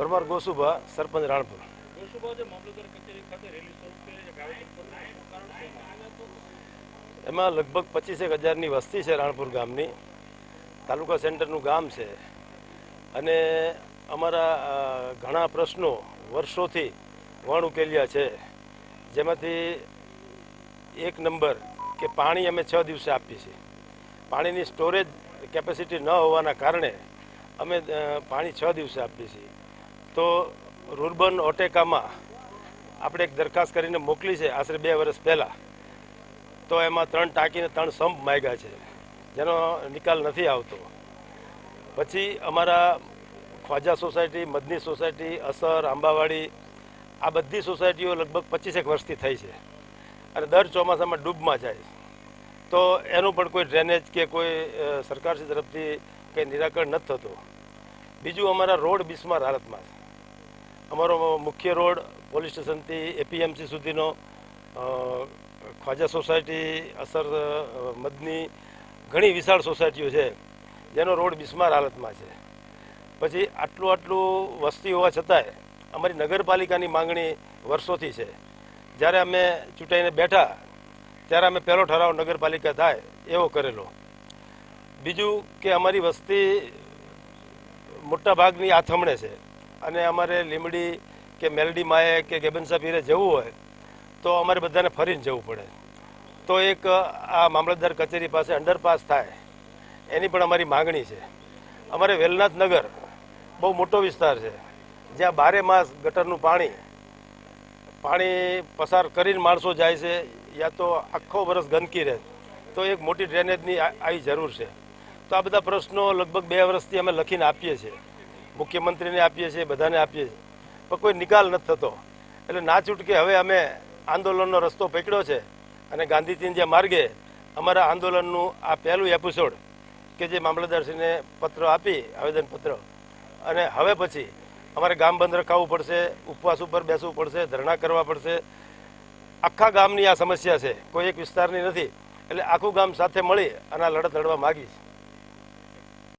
પરમાર ગોસુભા સરપંચ રાણપુર. એમાં લગભગ પચીસેક હજારની વસ્તી છે રાણપુર ગામની. તાલુકા સેન્ટરનું ગામ છે. અને અમારા ઘણા પ્રશ્નો વર્ષોથી વણ ઉકેલ્યા છે. જેમાંથી એક નંબર કે પાણી અમે છ દિવસે આપીએ છીએ. પાણીની સ્ટોરેજ કેપેસિટી ન હોવાના કારણે અમે પાણી છ દિવસે આપીએ છીએ. તો રૂરબન ઓટેકામાં આપણે એક દરખાસ્ત કરીને મોકલી છે, આશરે બે વર્ષ પહેલાં. તો એમાં ત્રણ ટાંકીને ત્રણ સંપ માગ્યા છે, જેનો નિકાલ નથી આવતો. પછી અમારા ખ્વાજા સોસાયટી, મદની સોસાયટી, અસર, આંબાવાડી, આ બધી સોસાયટીઓ લગભગ પચીસેક વર્ષથી થઈ છે અને દર ચોમાસામાં ડૂબમાં જાય તો એનું પણ કોઈ ડ્રેનેજ કે કોઈ સરકારશ્રી તરફથી કંઈ નિરાકરણ નથી થતું. બીજું અમારા રોડ બિસ્માર હાલતમાં છે. અમારો મુખ્ય રોડ પોલીસ સ્ટેશનથી એપીએમસી સુધીનો ખ્વાજા સોસાયટી, અસર મદની ઘણી વિશાળ સોસાયટીઓ છે. જેનો રોડ બિસ્માર હાલતમાં છે. પછી આટલું આટલું વસ્તી હોવા છતાંય અમારી નગરપાલિકાની માંગણી વર્ષોથી છે. જ્યારે અમે ચૂંટાઈને બેઠા, ત્યારે અમે પહેલો ઠરાવ નગરપાલિકા થાય એવો કરેલો. બીજું કે અમારી વસ્તી મોટા ભાગની આથમણે છે. અને અમારે લીમડી કે મેલડી માએ કે ગેબન પીરે જવું હોય, તો અમારે બધાને ફરીને જવું પડે. તો એક આ મામલતદાર કચેરી પાસે અંડરપાસ થાય, એની પણ અમારી માગણી છે. અમારે વેલનાથ નગર બહુ મોટો વિસ્તાર છે, જ્યાં બારે માસ ગટરનું પાણી પાણી પસાર કરીને માણસો જાય છે, યા તો આખો વર્ષ ગંદકી રહે. તો એક મોટી ડ્રેનેજની આવી જરૂર છે. તો આ બધા પ્રશ્નો લગભગ બે વર્ષથી અમે લખીને આપીએ છીએ. મુખ્યમંત્રીને આપીએ છીએ, બધાને આપીએ છીએ. પણ કોઈ નિકાલ નથી થતો. એટલે ના છૂટકે હવે અમે આંદોલનનો રસ્તો પકડ્યો છે અને ગાંધીજીના માર્ગે અમારા આંદોલનનું આ પહેલું એપિસોડ કે જે મામલતદારશ્રીને પત્ર આપી, આવેદનપત્ર. અને હવે પછી અમારે ગામ બંધ રખાવવું પડશે, ઉપવાસ ઉપર બેસવું પડશે, ધરણા કરવા પડશે. આખા ગામની આ સમસ્યા છે. કોઈ એક વિસ્તારની નથી. એટલે આખું ગામ સાથે મળી અને આ લડત લડવા માગીશ